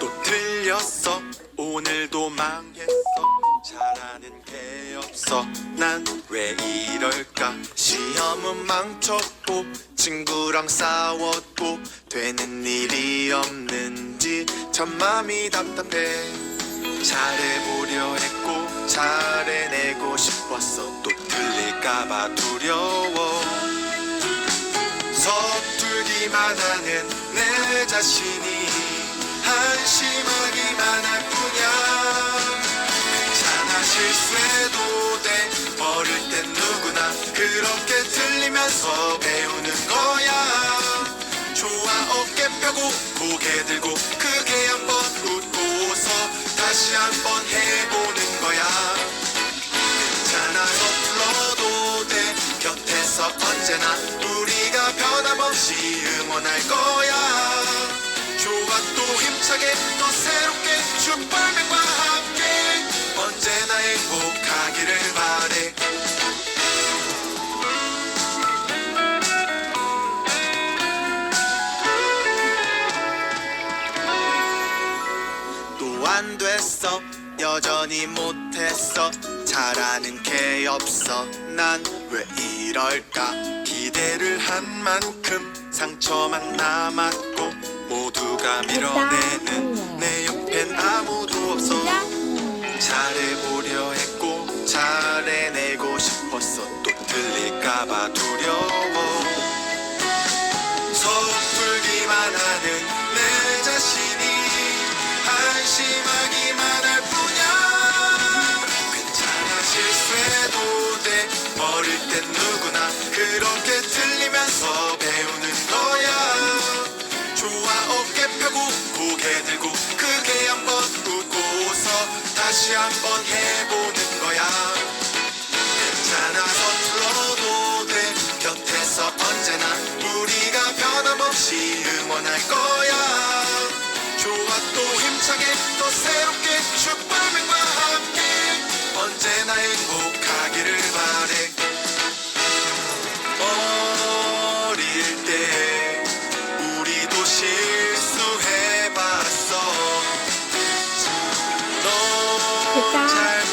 또 틀렸어. 오늘도 망했어. 잘하는 게 없어. 난 왜 이럴까? 시험은 망쳤고 친구랑 싸웠고 되는 일이 없는지 참 마음이 답답해. 잘해보려 했고 잘해내고 싶었어. 또 틀릴까봐 두려워. 서툴기만 하는 내 자신이 한심하기만 할 뿐이야. 괜찮아 실수해도 돼. 어릴 땐 누구나 그렇게 틀리면서 배우는 거야. 좋아 어깨 펴고 고개 들고 크게 한번 웃고서 다시 한번 해보 응원할 거야. 좋아 또 힘차게 또 새롭게 슈퍼맨과 함께 언제나 행복하기를 바래. 또 안 됐어. 여전히 못했어. 잘하는 게 없어. 난 왜 이럴까? 기대를 한 만큼 상처만 남았고 모두가 밀어내는 내 옆엔 아무도 없어. 잘해보려 했고 잘해내고 싶었어. 또 틀릴까봐 두려워. 서툴기만 하는 내 자신이 한심하기 이렇게 들고 크게 한번 웃고서 다시 한번 해보는 거야. 괜찮아 서툴러도 돼. 곁에서 언제나 우리가 변함없이 응원할 거야. 좋아 또 힘차게 또 새롭게 슈퍼맨과 함께 언제나 행복. stop.